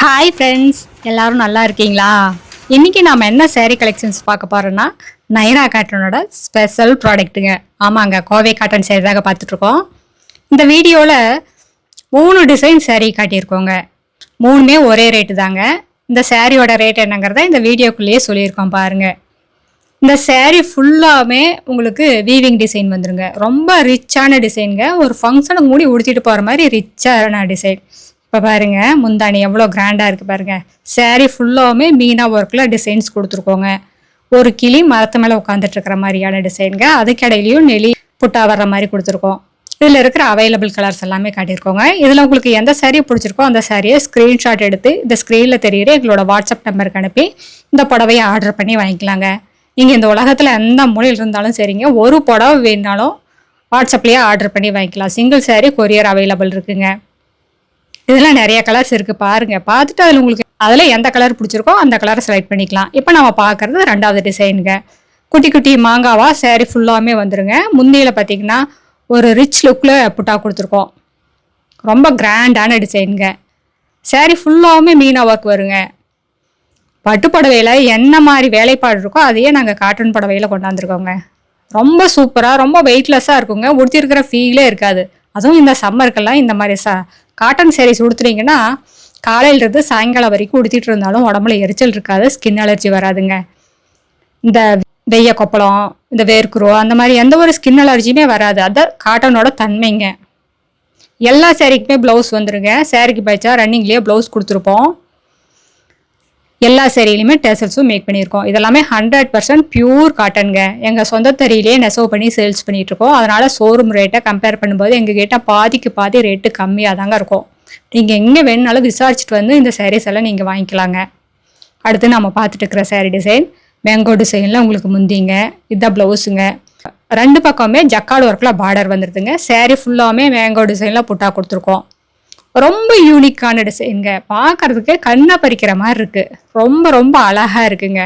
Hi friends எல்லாரும் நல்லா இருக்கீங்களா? இன்றைக்கி நாம் என்ன சேரீ கலெக்ஷன்ஸ் பார்க்க போகிறோன்னா நைரா காட்டனோட ஸ்பெஷல் ப்ராடக்ட்டுங்க ஆமாங்க கோவை காட்டன் saree தாங்க இந்த வீடியோவில் மூணு டிசைன் சேரீ காட்டியிருக்கோங்க. மூணுமே ஒரே ரேட்டு தாங்க. இந்த சேரீயோட ரேட் என்னங்கிறத இந்த வீடியோக்குள்ளேயே சொல்லியிருக்கோம் பாருங்கள் இந்த சேரீ ஃபுல்லாமே உங்களுக்கு வீவிங் டிசைன் வந்துடுங்க ரொம்ப ரிச்சான டிசைனுங்க ஒரு ஃபங்க்ஷனுக்கு மூடி உடுத்திட்டு போகிற மாதிரி ரிச்சான டிசைன் இப்போ பாருங்க முந்தானி எவ்வளோ கிராண்டாக இருக்குது பாருங்க. சேரீ ஃபுல்லாவுமே மீனா ஒர்க்கில் டிசைன்ஸ் கொடுத்துருக்கோங்க. ஒரு கிளி மரத்து மேலே உட்காந்துட்டு மாதிரியான டிசைனுங்க அதுக்கடையிலையும் நெளி புட்டா வர்ற மாதிரி கொடுத்துருக்கோம். இதில் இருக்கிற அவைலபிள் கலர்ஸ் எல்லாமே காட்டியிருக்கோங்க. இதில் உங்களுக்கு எந்த சேரீ பிடிச்சிருக்கோ அந்த சாரியை ஸ்க்ரீன்ஷாட் எடுத்து இந்த ஸ்க்ரீனில் தெரியுற எங்களோட வாட்ஸ்அப் நம்பருக்கு அனுப்பி இந்த புடவையை ஆர்டர் பண்ணி வாங்கிக்கலாங்க. நீங்கள் இந்த உலகத்தில் எந்த மூலையில் இருந்தாலும் சரிங்க. ஒரு புடவை வேணாலும் வாட்ஸ்அப்லேயே ஆர்டர் பண்ணி வாங்கிக்கலாம். சிங்கிள் saree கொரியர் அவைலபிள் இருக்குங்க. இதெல்லாம் நிறைய கலர்ஸ் இருக்குது பாருங்கள் பார்த்துட்டு அதில் உங்களுக்கு அதில் எந்த கலர் பிடிச்சிருக்கோ அந்த கலரை செலக்ட் பண்ணிக்கலாம். இப்போ நம்ம பார்க்கறது ரெண்டாவது டிசைனுங்க குட்டி குட்டி மாங்காவாக சேரீ ஃபுல்லாமே வந்துருங்க. முந்தியில் பார்த்தீங்கன்னா ஒரு ரிச் லுக்கில் புட்டா கொடுத்துருக்கோம். ரொம்ப கிராண்டான டிசைனுங்க சேரீ ஃபுல்லாகவுமே மீனா ஒர்க் வருங்க. பட்டு புடவையில் என்ன மாதிரி வேலைப்பாடு இருக்கோ அதையே நாங்கள் காட்டன் புடவையில் கொண்டாந்துருக்கோங்க. ரொம்ப சூப்பராக ரொம்ப வெயிட்லெஸ்ஸாக இருக்குங்க. உடுத்திருக்கிற ஃபீலே இருக்காது. அதுவும் இந்த சம்மருக்கெல்லாம் இந்த மாதிரி ச காட்டன் சேரீஸ் உடுத்துறீங்கன்னா காலையிலிருந்து சாயங்காலம் வரைக்கும் உடுத்திட்டு இருந்தாலும் உடம்புல எரிச்சல் இருக்காது ஸ்கின் அலர்ஜி வராதுங்க. இந்த வெய்ய கொப்பளம் இந்த வேர்க்குரோ அந்த மாதிரி எந்த ஒரு ஸ்கின் அலர்ஜியுமே வராது. அதான் காட்டனோட தன்மைங்க. எல்லா சேரீக்குமே ப்ளவுஸ் வந்துருங்க. சேரீக்கு பைச்சா ரன்னிங்லேயே ப்ளவுஸ் கொடுத்துருப்போம். எல்லா சேரீலையுமே டேசல்ஸும் மேக் பண்ணியிருக்கோம். இதெல்லாமே ஹண்ட்ரட் பர்சன்ட் பியூர் காட்டனுங்க எங்கள் சொந்த தறியிலே நெசவு பண்ணி சேல்ஸ் பண்ணிட்டு இருக்கோம் அதனால ஷோரூம் ரேட்டை கம்பேர் பண்ணும்போது எங்கள் கிட்ட பாதிக்கு பாதி ரேட்டு கம்மியாக தாங்க இருக்கும். நீங்கள் எங்கே வேணுனாலும் விசாரிச்சுட்டு வந்து இந்த சாரீஸ் எல்லாம் நீங்கள் வாங்கிக்கலாங்க. அடுத்து நம்ம பார்த்துட்டு இருக்கிற saree டிசைன் மேங்கோ டிசைனில் உங்களுக்கு முந்திங்க இதுதான் ப்ளவுஸுங்க ரெண்டு பக்கமே ஜக்காடு ஒர்க்கில் பார்டர் வந்துடுதுங்க சேரீ ஃபுல்லாமே மேங்கோ டிசைனில் புட்டா கொடுத்துருக்கோம். ரொம்ப யூனிக்கான டிசைனுங்க பார்க்கறதுக்கு கண்ணை பறிக்கிற மாதிரி இருக்குது ரொம்ப ரொம்ப அழகாக இருக்குங்க.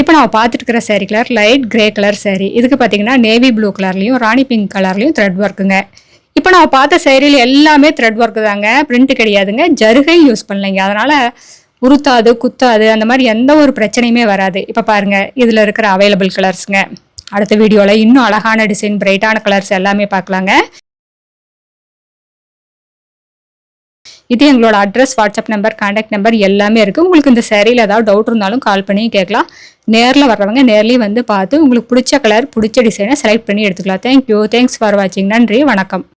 இப்போ நம்ம பார்த்துட்டு இருக்கிற sari colour light grey colour sari இதுக்கு பார்த்தீங்கன்னா நேவி ப்ளூ கலர்லையும் ராணி பிங்க் கலர்லையும் த்ரெட் ஒர்க்குங்க இப்போ நம்ம பார்த்த சேரீல எல்லாமே த்ரெட் ஒர்க்கு தாங்க. பிரிண்ட் கிடையாதுங்க. ஜருகை யூஸ் பண்ணலைங்க. அதனால் உருத்தாது குத்தாது அந்த மாதிரி எந்த ஒரு பிரச்சனையுமே வராது. இப்போ பாருங்கள் இதில் இருக்கிற அவைலபிள் கலர்ஸுங்க அடுத்த வீடியோவில் இன்னும் அழகான டிசைன் பிரைட்டான கலர்ஸ் எல்லாமே பார்க்கலாங்க. இது எங்களோட address WhatsApp number contact number எல்லாமே இருக்குது உங்களுக்கு இந்த சேரீல ஏதாவது டவுட் இருந்தாலும் கால் பண்ணி கேட்கலாம். நேரில் வர்றவங்க நேர்லேயும் வந்து பார்த்து உங்களுக்கு பிடிச்ச கலர் பிடிச்ச டிசைனை செலக்ட் பண்ணி எடுத்துக்கலாம். தேங்க்யூ தேங்க்ஸ் ஃபார் வாட்சிங் நன்றி. வணக்கம்.